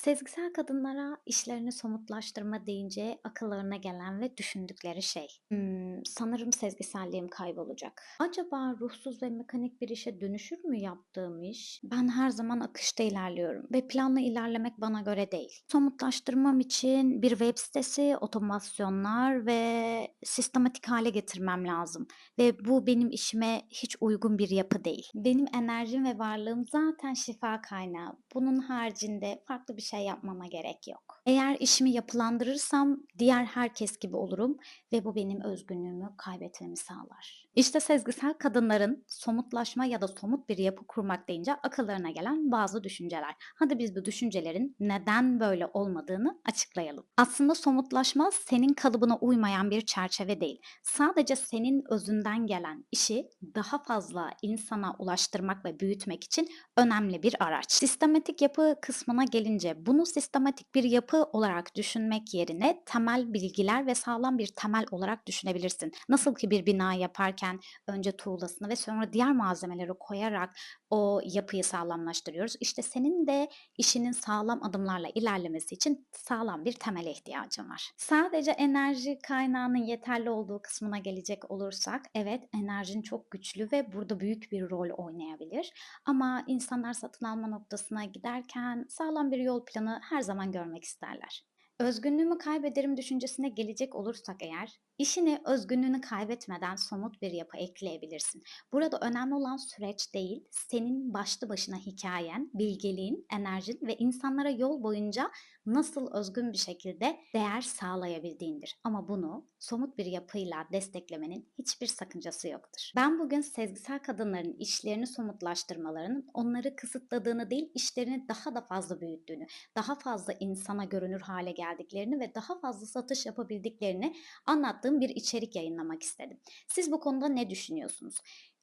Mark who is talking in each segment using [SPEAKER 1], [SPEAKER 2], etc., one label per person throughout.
[SPEAKER 1] Sezgisel kadınlara işlerini somutlaştırma deyince akıllarına gelen ve düşündükleri şey. Hımm, sanırım sezgiselliğim kaybolacak. Acaba ruhsuz ve mekanik bir işe dönüşür mü yaptığım iş? Ben her zaman akışta ilerliyorum ve planlı ilerlemek bana göre değil. Somutlaştırmam için bir web sitesi, otomasyonlar ve sistematik hale getirmem lazım ve bu benim işime hiç uygun bir yapı değil. Benim enerjim ve varlığım zaten şifa kaynağı. Bunun haricinde farklı bir şey yapmama gerek yok. Eğer işimi yapılandırırsam diğer herkes gibi olurum ve bu benim özgünlüğümü kaybetmemi sağlar. İşte sezgisel kadınların somutlaşma ya da somut bir yapı kurmak deyince akıllarına gelen bazı düşünceler. Hadi biz bu düşüncelerin neden böyle olmadığını açıklayalım. Aslında somutlaşma senin kalıbına uymayan bir çerçeve değil. Sadece senin özünden gelen işi daha fazla insana ulaştırmak ve büyütmek için önemli bir araç. Sistematik yapı kısmına gelince bunu sistematik bir yapı olarak düşünmek yerine temel bilgiler ve sağlam bir temel olarak düşünebilirsin. Nasıl ki bir bina yaparken önce tuğlasını ve sonra diğer malzemeleri koyarak o yapıyı sağlamlaştırıyoruz. İşte senin de işinin sağlam adımlarla ilerlemesi için sağlam bir temele ihtiyacın var. Sadece enerji kaynağının yeterli olduğu kısmına gelecek olursak, evet enerjin çok güçlü ve burada büyük bir rol oynayabilir. Ama insanlar satın alma noktasına giderken sağlam bir yol planı her zaman görmek isterler. Özgünlüğümü kaybederim düşüncesine gelecek olursak eğer, işine özgünlüğünü kaybetmeden somut bir yapı ekleyebilirsin. Burada önemli olan süreç değil, senin başlı başına hikayen, bilgeliğin, enerjin ve insanlara yol boyunca nasıl özgün bir şekilde değer sağlayabildiğindir. Ama bunu somut bir yapıyla desteklemenin hiçbir sakıncası yoktur. Ben bugün sezgisel kadınların işlerini somutlaştırmalarının onları kısıtladığını değil, işlerini daha da fazla büyüttüğünü, daha fazla insana görünür hale geldiklerini ve daha fazla satış yapabildiklerini anlattığım bir içerik yayınlamak istedim. Siz bu konuda ne düşünüyorsunuz?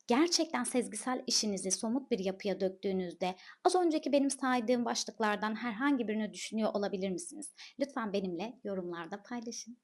[SPEAKER 1] Gerçekten sezgisel işinizi somut bir yapıya döktüğünüzde az önceki benim saydığım başlıklardan herhangi birini düşünüyor olabilir misiniz? Lütfen benimle yorumlarda paylaşın.